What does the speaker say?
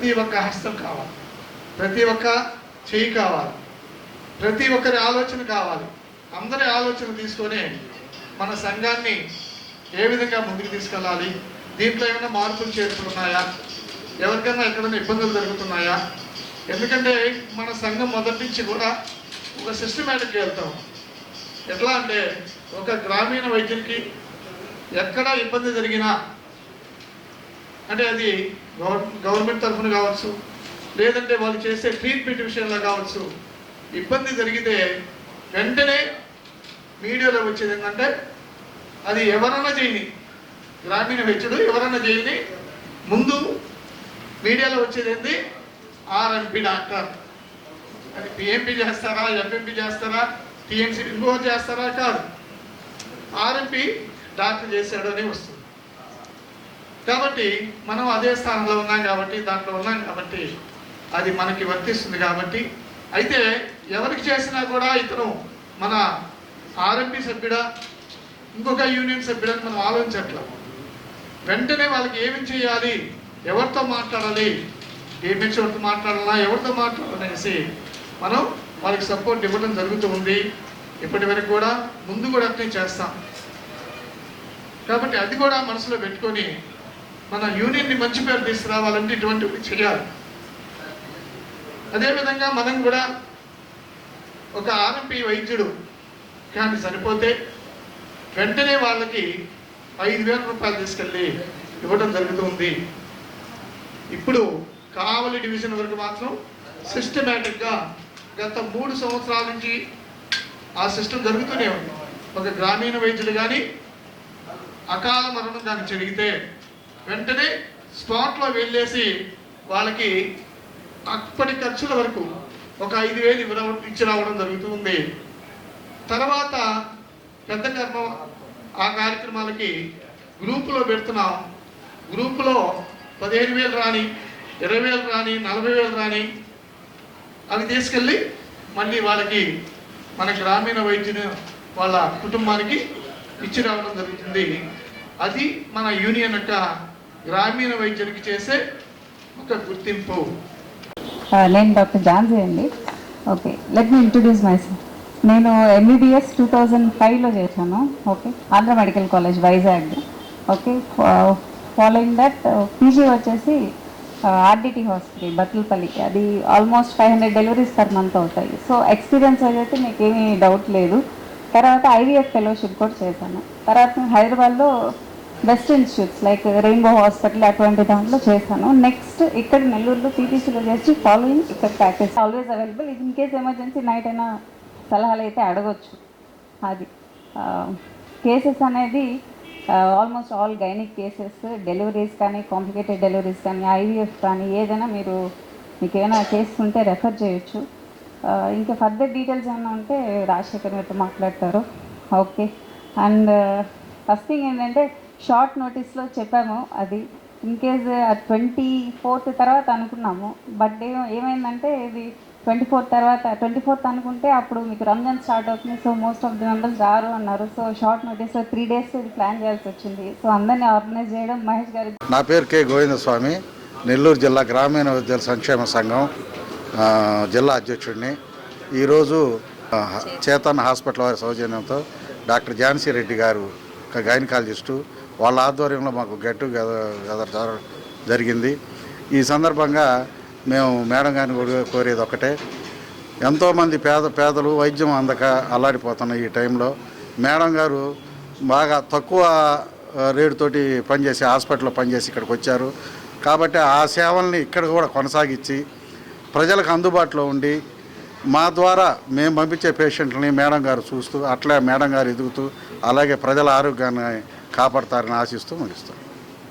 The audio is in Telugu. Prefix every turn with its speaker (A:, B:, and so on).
A: ప్రతి ఒక్క హస్తం కావాలి. ప్రతి ఒక్క చేయి కావాలి. ప్రతి ఒక్కరి ఆలోచన కావాలి. అందరి ఆలోచన తీసుకొని మన సంఘాన్ని ఏ విధంగా ముందుకు తీసుకెళ్ళాలి? దీంట్లో ఏమైనా మార్పులు చేర్పులు ఎవరికైనా ఎక్కడైనా ఇబ్బందులు జరుగుతున్నాయా? ఎందుకంటే మన సంఘం మొదటి నుంచి కూడా ఒక సిస్టమేటిక్ వెళ్తాం. ఎట్లా అంటే ఒక గ్రామీణ వైద్యునికి ఎక్కడ ఇబ్బంది జరిగినా అంటే అది గవర్నమెంట్ తరఫున కావచ్చు లేదంటే వాళ్ళు చేసే ట్రీట్మెంట్ విషయంలో కావచ్చు. ఇబ్బంది జరిగితే వెంటనే మీడియాలో వచ్చేది ఏంటంటే అది ఎవరన్నా చేయని గ్రామీణ వైద్యుడు ఎవరన్నా చేయని ముందు మీడియాలో వచ్చేది ఏంది? RMP doctor. అది పిఎంపీ చేస్తారా ఎఫ్ఎంపీ చేస్తారా టీఎంసీ ఇంకో చేస్తారా కాదు. ఆర్ఎంపీ డాక్టర్ చేశాడు అని వస్తుంది. కాబట్టి మనం అదే స్థానంలో ఉన్నాం కాబట్టి దాంట్లో ఉన్నాం కాబట్టి అది మనకి వర్తిస్తుంది కాబట్టి. అయితే ఎవరికి చేసినా కూడా ఇతను మన ఆర్ఎంపీ సభ్యుడా ఇంకొక యూనియన్ సభ్యుడని మనం ఆలోచించట్ల. వెంటనే వాళ్ళకి ఏమి చేయాలి ఎవరితో మాట్లాడాలి డిఎంహెచ్ఓతో మాట్లాడాలా ఎవరితో మాట్లాడాలనేసి మనం వాళ్ళకి సపోర్ట్ ఇవ్వడం జరుగుతూ ఉంది. ఇప్పటి వరకు కూడా ముందు కూడా అట్లే చేస్తాం. కాబట్టి అది కూడా మనసులో పెట్టుకొని మన యూనియన్ని మంచి పేరు తీసుకురావాలంటే ఇటువంటివి చేయాలి. అదేవిధంగా మనం కూడా ఒక ఆర్ఎంపీ వైద్యుడు కానీ సరిపోతే వెంటనే వాళ్ళకి ఐదు వేల రూపాయలు తీసుకెళ్ళి ఇవ్వడం జరుగుతుంది. ఇప్పుడు కావలి డివిజన్ వరకు మాత్రం సిస్టమేటిక్గా గత మూడు సంవత్సరాల నుంచి ఆ సిస్టమ్ జరుగుతూనే ఉంది. ఒక గ్రామీణ వైద్యులు కానీ అకాల మరణం కానీ జరిగితే వెంటనే స్పాట్లో వెళ్ళేసి వాళ్ళకి అప్పటి ఖర్చుల వరకు ఒక ఐదు వేలు ఇవ్వడం ఇచ్చి రావడం జరుగుతుంది. తర్వాత పెద్ద కర్మ ఆ కార్యక్రమాలకి గ్రూపులో పెడుతున్నాం. గ్రూపులో పదిహేను వేలు రాని ఇరవై వేలు రాని నలభై వేలు రాని అవి తీసుకెళ్ళి మళ్ళీ వాళ్ళకి మన గ్రామీణ వైద్యుని వాళ్ళ కుటుంబానికి ఇచ్చి రావడం జరుగుతుంది. అది మన యూనియన్ యొక్క గ్రామీణ వైద్యునికి చేసే ఒక గుర్తింపు.
B: నేను డాక్టర్ ఝాన్సీ అండి. Okay let me introduce my నేను ఎంబీబీఎస్ టూ థౌజండ్ ఫైవ్లో చేశాను. Okay Andhra medical college Vizag. Okay following that PG వచ్చేసి ఆర్డిటీ హాస్పిటల్ బతులపల్లి. అది almost five hundred deliveries per month అవుతాయి. సో ఎక్స్పీరియన్స్ అయితే మీకు ఏమీ డౌట్ లేదు. తర్వాత ఐవీఎఫ్ ఫెలోషిప్ కూడా చేశాను. తర్వాత హైదరాబాద్లో best institutes like Rainbow hospital అటువంటి దాంట్లో చేశాను. నెక్స్ట్ ఇక్కడ నెల్లూరులో పీటీసీలో చేసి ఫాలోయింగ్ ఇక్కడ package always available in case emergency night అయినా సలహాలు అయితే అడగొచ్చు. అది. కేసెస్ అనేది almost all gynaec cases deliveries కానీ కాంప్లికేటెడ్ డెలివరీస్ కానీ ఐవీఎఫ్ కానీ ఏదైనా మీరు మీకు ఏమైనా కేసు ఉంటే రెఫర్ చేయొచ్చు. ఇంకా ఫర్దర్ డీటెయిల్స్ ఏమైనా ఉంటే రాజశేఖర్ మీతో మాట్లాడతారు. ఓకే అండ్ ఫస్ట్ థింగ్ ఏంటంటే షార్ట్ నోటీస్లో చెప్పాము. అది ఇన్ కేస్ ట్వంటీ ఫోర్త్ తర్వాత అనుకున్నాము. బట్ ఏమైందంటే ఇది ట్వంటీ ఫోర్త్ తర్వాత ట్వంటీ ఫోర్త్ అనుకుంటే అప్పుడు మీకు రంజాన్ స్టార్ట్ అవుతుంది. So most of the members రారు అన్నారు. సో షార్ట్ నోటీస్లో త్రీ డేస్ ఇది ప్లాన్ చేయాల్సి వచ్చింది. సో అందరినీ ఆర్గనైజ్ చేయడం మహేష్ గారి
C: నా పేరు కే. గోవిందస్వామి. నెల్లూరు జిల్లా గ్రామీణ విద్యార్థి సంక్షేమ సంఘం జిల్లా అధ్యక్షుడిని. ఈరోజు చేతన్ హాస్పిటల్ వారి సౌజన్యంతో డాక్టర్ ఝాన్సీ రెడ్డి గారు ఒక గైనకాలజిస్టు వాళ్ళ ఆధ్వర్యంలో మాకు గెట్ టుగెదర్ జరిగింది. ఈ సందర్భంగా మేము మేడం గారిని కూడా కోరేది ఒకటే ఎంతోమంది పేద పేదలు వైద్యం అందక అల్లాడిపోతున్న ఈ టైంలో. మేడం గారు బాగా తక్కువ రేటుతోటి పనిచేసి హాస్పిటల్లో పనిచేసి ఇక్కడికి వచ్చారు. కాబట్టి ఆ సేవల్ని ఇక్కడ కూడా కొనసాగించి ప్రజలకు అందుబాటులో ఉండి మా ద్వారా మేము పంపించే పేషెంట్లని మేడం గారు చూస్తూ అట్లే మేడం గారు ఎదుగుతూ అలాగే ప్రజల ఆరోగ్యాన్ని కాపాడతారని ఆశిస్తూ ముగిస్తాం